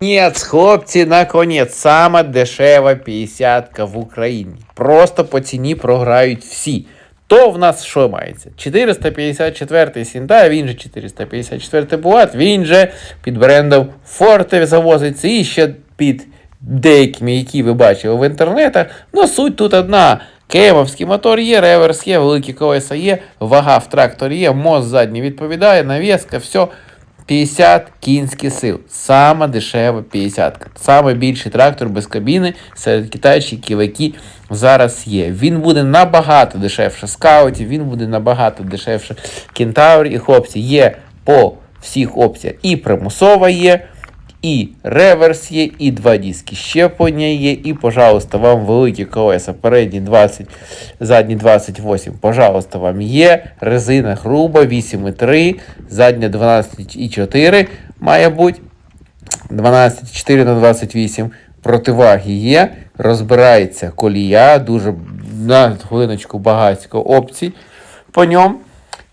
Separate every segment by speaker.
Speaker 1: Нет, хлопці, наконець, сама дешева 50 в Україні. Просто по ціні програють всі. То в нас що мається? 454 Сінтай, він же 454 Буат, він же під брендом Forte завозиться і ще під деякими, які ви бачили в інтернетах. Ну, суть тут одна. Кемовський мотор є, реверс є, великі колеса є, вага в тракторі є, мост задній відповідає, навіска, все. 50 кінських сил. Сама дешева 50. Саме більший трактор без кабіни серед китайських, які зараз є. Він буде набагато дешевше скаутів, він буде набагато дешевше кентаврів і хлопці. Є по всіх опціях. І примусова є, і реверс є, і два диски щеплення є, і, пожалуйста, вам великі колеса, передні 20, задні 28, пожалуйста, вам є. Резина груба, 8,3, задня 12,4 має бути. 12,4 на 28. Противаги є, розбирається колія, дуже на хвилиночку багатько опцій по ньому.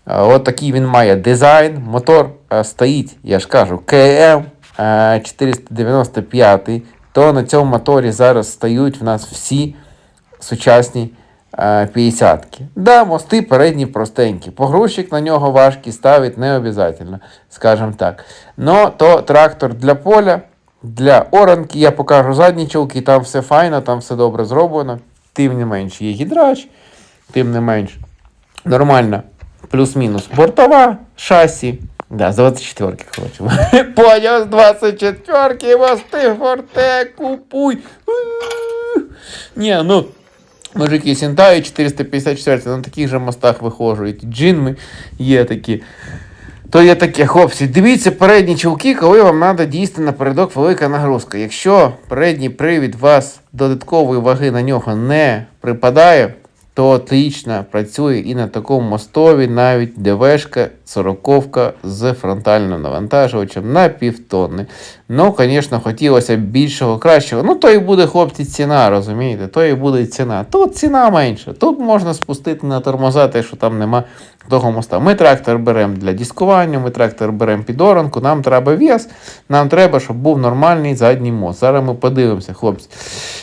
Speaker 1: Е, такий він має дизайн. Мотор е, стоїть, я ж кажу, КМ 495. То на цьому моторі зараз стають в нас всі сучасні 50-ки. Да, мости передні простенькі. Погрузчик на нього важкий ставить не обов'язково, скажімо так. Но то трактор для поля, для оранки, я покажу задні чолки, там все файно, там все добре зроблено. Тим не менш є гідрач, тим не менш нормально, плюс-мінус бортова шасі. Да, з 24-ки хочемо. Поняв, з 24-ки мости форте купуй. Ні, ну. Мужики Сінтаї 454 на таких же мостах виходжують. Джинми є такі. То є таке, хлопці, дивіться передні чулки, коли вам треба дійсно напередок велика нагрузка. Якщо передній привід вас додаткової ваги на нього не припадає, то отлично працює і на такому мостові навіть ДВшка 40 з фронтальним навантажувачем на півтонни. Ну, звісно, хотілося б більшого, кращого. Ну, то і буде, хлопці, ціна, розумієте? То і буде ціна. Тут ціна менша. Тут можна спустити на тормоза, те, що там нема того моста. Ми трактор беремо для дискування, ми трактор беремо під оранку, нам треба вес, нам треба, щоб був нормальний задній мост. Зараз ми подивимося, хлопці.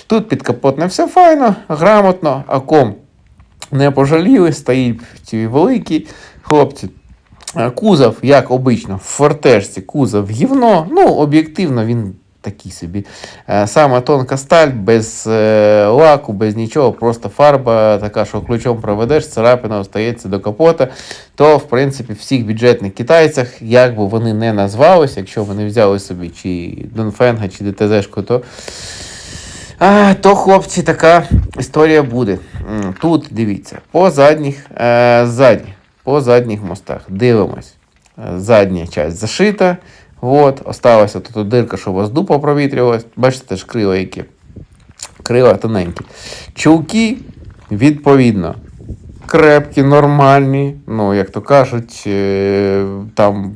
Speaker 1: Тут підкапотне все файно, грамотно, а ком не пожаліли, стоїть ці великі хлопці. Е, Кузов, як обично, в фортежці кузов гівно. Ну, об'єктивно, він такий собі. Е, Сама тонка сталь, без е, лаку, без нічого, просто фарба така, що ключом проведеш, царапина остається до капота. То, в принципі, всіх бюджетних китайцях, як би вони не назвалися, якщо вони взяли собі чи Донфенга, чи ДТЗшку, то то, хлопці, така історія буде. Тут дивіться, по задніх, е, задні, по задніх мостах дивимось. Е, Задня часть зашита. От, осталася тут дирка, щоб у вас дупа провітрювалась. Бачите, теж крила які. Крила тоненькі. Чулки, відповідно, крепкі, нормальні. Ну, як то кажуть, е, там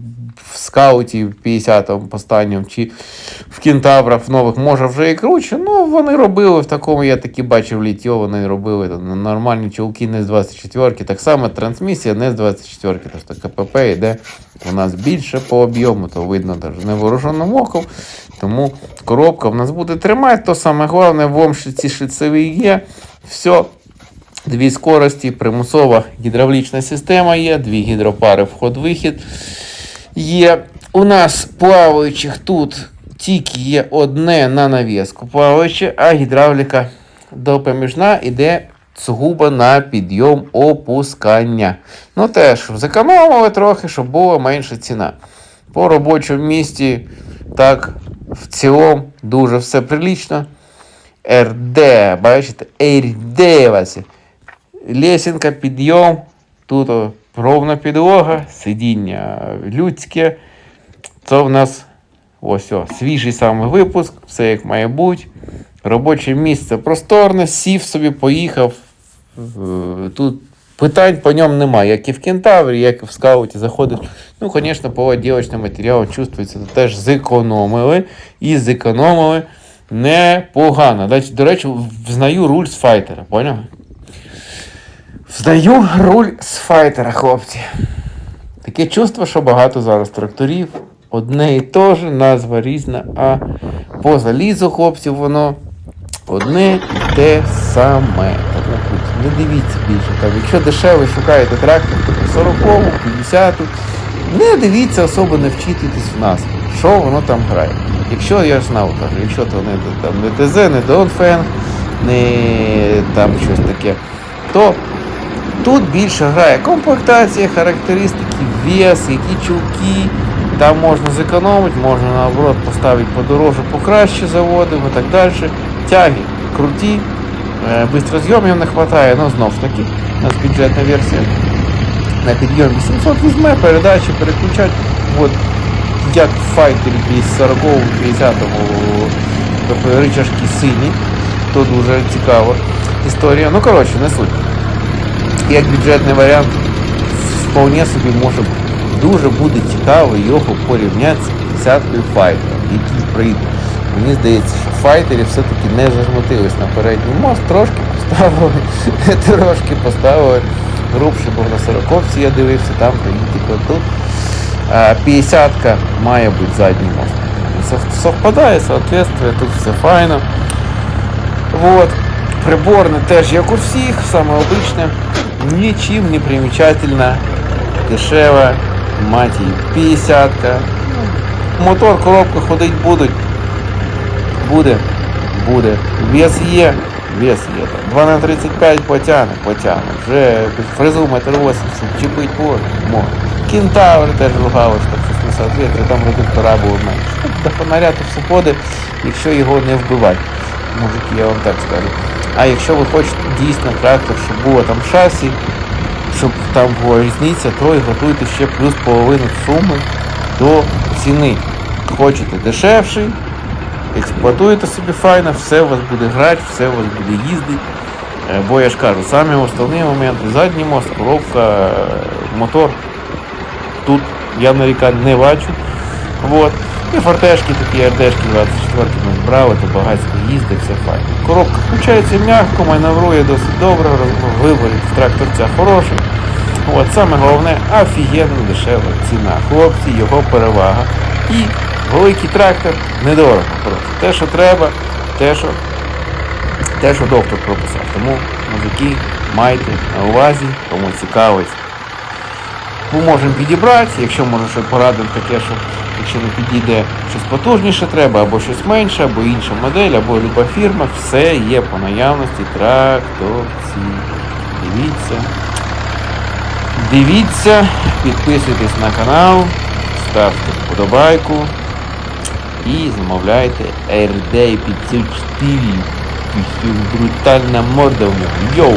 Speaker 1: в скауті в 50-му останньому чи в кентаврах нових, може вже і круче. Ну, вони робили в такому, я таки бачив літьо, вони робили там, нормальні чулки не з 24-ки. Так само трансмісія не з 24-ки. Тож то КПП йде у нас більше по об'єму, то видно невооруженим оком. Тому коробка в нас буде тримати. То саме головне, в омшиці шліцеві є. Все. Дві скорості, примусова гідравлічна система є, дві гідропари вход-вихід є. У нас плаваючих тут тільки є одне на навіску плаваюче, а гідравліка допоміжна йде сугубо на підйом опускання. Ну теж зекономили трохи, щоб була менша ціна. По робочому місці, так, в цілому дуже все прилично. РД, бачите, РД. Лесенка, підйом, тут ровна підлога, сидіння людське. Це в нас ось о, свіжий саме випуск, все як має бути. Робоче місце просторне, сів собі, поїхав. Тут питань по ньому немає. Як і в кентаврі, як і в скауті заходиш. Ну, звісно, по відділочному матеріалу чувствується, то теж зекономили і зекономили непогано. До речі, взнаю руль з файтера, поняв? Взнаю руль з файтера, хлопці. Таке чувство, що багато зараз тракторів одне і те ж, назва різна, а по залізу хлопців воно одне і те саме. Не дивіться більше. Там, якщо дешевий шукаєте трактор, то 40-му, 50-ту, не дивіться, особо не вчитуйтесь в нас, що воно там грає. Якщо я знав, кажу, якщо то не, там, не ТЗ, не Донфен, не там щось таке, то тут більше грає комплектація, характеристики, вес, які чулки. Там можна зекономити, можна наоборот поставити подороже, покраще заводимо і так далі. Тяги круті, е, бистрозйомів не вистачає, ну знов ж таки, у нас бюджетна версія на підйом 800 візьме, передачі переключать. От як в файтері 240 50 тобто ричажки сині, то дуже цікава історія. Ну коротше, не суть. Як бюджетний варіант, вполне собі може. Дуже буде цікаво його порівняти з 50-кою файтера, який прийде. Мені здається, що файтері все-таки не зажмотились на передній мост, трошки поставили, трошки поставили грубше, бо на 40 я дивився, там політика тут. А 50-ка має бути задній мост. Совпадає, соответствує, тут все файно. Вот. Приборне теж як у всіх, саме обичне, нічим не примечательна, дешева, мать її, 50-ка. Мотор, коробка ходить будуть. Буде, буде. Вес є, вес є. 2 на 35 потягне, потягне. Вже фрезу метр 80, чіпить можна. Кентавр теж ругалось, так що не там редуктора було менше. Ну, До фонаря то все ходить, якщо його не вбивати. Мужики, я вам так скажу. А якщо ви хочете дійсно трактор, щоб було там шасі, щоб там була різниця, то і готуйте ще плюс половину суми до ціни. Хочете дешевший, експлуатуєте собі файно, все у вас буде грати, все у вас буде їздити. Е, Бо я ж кажу, самі основні моменти, задній мост, коробка, е, мотор. Тут я нарікань не бачу. Вот. І фортешки такі, РДшки 24 ми збрали, то багатсько їздить, все файно. Коробка включається м'яко, маневрує досить добре, роз- виборів в тракторця хороший. От, саме головне, офігенно дешева ціна. Хлопці, його перевага. І великий трактор недорого просто. Те, що треба, те, що, те, що доктор прописав. Тому, мужики, майте на увазі, кому цікавить. Ми можемо підібрати, якщо може ще порадимо таке, що якщо не підійде щось потужніше треба, або щось менше, або інша модель, або люба фірма, все є по наявності тракторці. Дивіться. Дивіться, підписуйтесь на канал, ставте вподобайку і замовляйте AirDay 504. Брутальна морда в нього. Йоу!